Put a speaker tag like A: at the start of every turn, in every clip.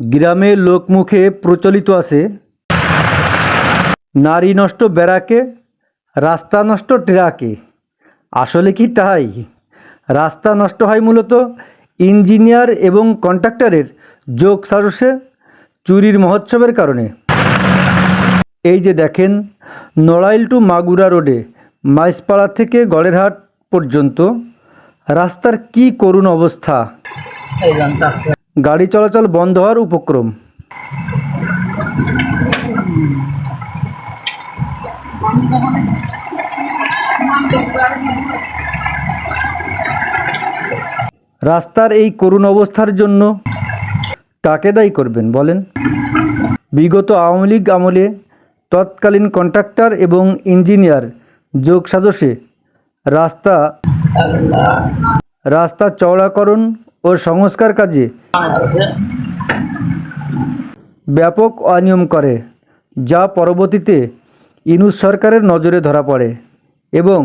A: গ্রামে লোকমুখে প্রচলিত আছে। নারী নষ্ট বেড়াকে, রাস্তা নষ্ট ট্রাকে। আসলে কি তাই? রাস্তা নষ্ট হয় মূলত ইঞ্জিনিয়ার এবং কন্ট্রাক্টরের যোগ সারসে চুরির মহোৎসবের কারণে। এই যে দেখেন, নড়াইল টু মাগুরা রোডে, মাইসপাড়া থেকে গড়েরহাট পর্যন্ত, রাস্তার কি করুণ অবস্থা। গাড়ি চলাচল বন্ধ হওয়ার উপক্রম। রাস্তার এই করুণ অবস্থার জন্য কাকে দায়ী করবেন বলেন? বিগত আওয়ামী লীগ আমলে তৎকালীন কন্ট্রাক্টর এবং ইঞ্জিনিয়ার যোগ সাজসে রাস্তা রাস্তা চওড়াকরণ ও সংস্কার কাজে ব্যাপক অনিয়ম করে, যা পরবর্তীতে ইনুস সরকারের নজরে ধরা পড়ে এবং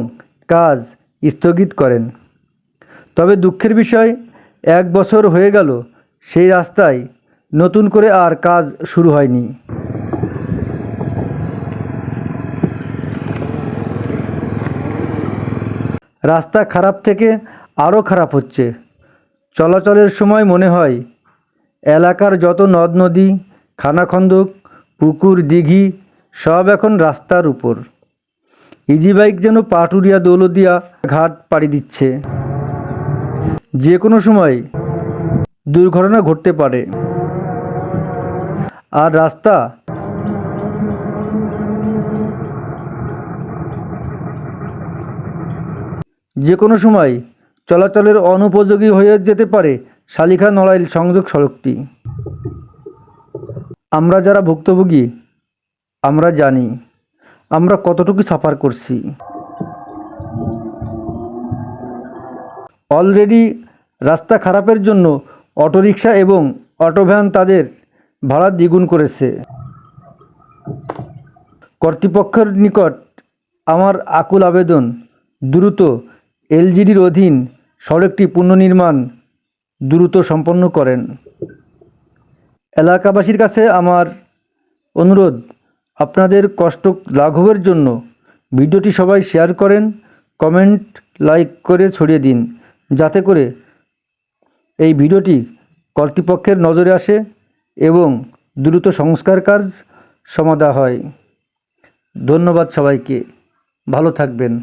A: কাজ স্থগিত করেন। তবে দুঃখের বিষয়, এক বছর হয়ে গেল, সেই রাস্তায় নতুন করে আর কাজ শুরু হয়নি। রাস্তা খারাপ থেকে আরও খারাপ হচ্ছে। চলাচলের সময় মনে হয়, এলাকার যত নদ নদী, খানাখন্দক, পুকুর, দিঘি, সব এখন রাস্তার উপর। ইজি বাইক যেন পাটুরিয়া দৌলদিয়া ঘাট পাড়ি দিচ্ছে। যে কোনো সময় দুর্ঘটনা ঘটতে পারে। আর রাস্তা যে কোনো সময় চলাচলের অনুপযোগী হয়ে যেতে পারে শালিখা নড়াইল সংযোগ সড়কটি। আমরা যারা ভুক্তভোগী, আমরা জানি আমরা কতটুকু সাফার করছি। অলরেডি রাস্তা খারাপের জন্য অটোরিকশা এবং অটোভ্যান তাদের ভাড়া দ্বিগুণ করেছে। কর্তৃপক্ষের নিকট আমার আকুল আবেদন, দ্রুত এলজিডির অধীন সড়কটি পুনর্নির্মাণ দ্রুত সম্পন্ন করেন। এলাকাবাসীর কাছে আমার অনুরোধ, আপনাদের কষ্ট লাঘবের জন্য ভিডিওটি সবাই শেয়ার করেন, কমেন্ট, লাইক করে ছড়িয়ে দিন, যাতে করে এই ভিডিওটি কর্তৃপক্ষের নজরে আসে এবং দ্রুত সংস্কার কাজ সমাধা হয়। ধন্যবাদ সবাইকে। ভালো থাকবেন।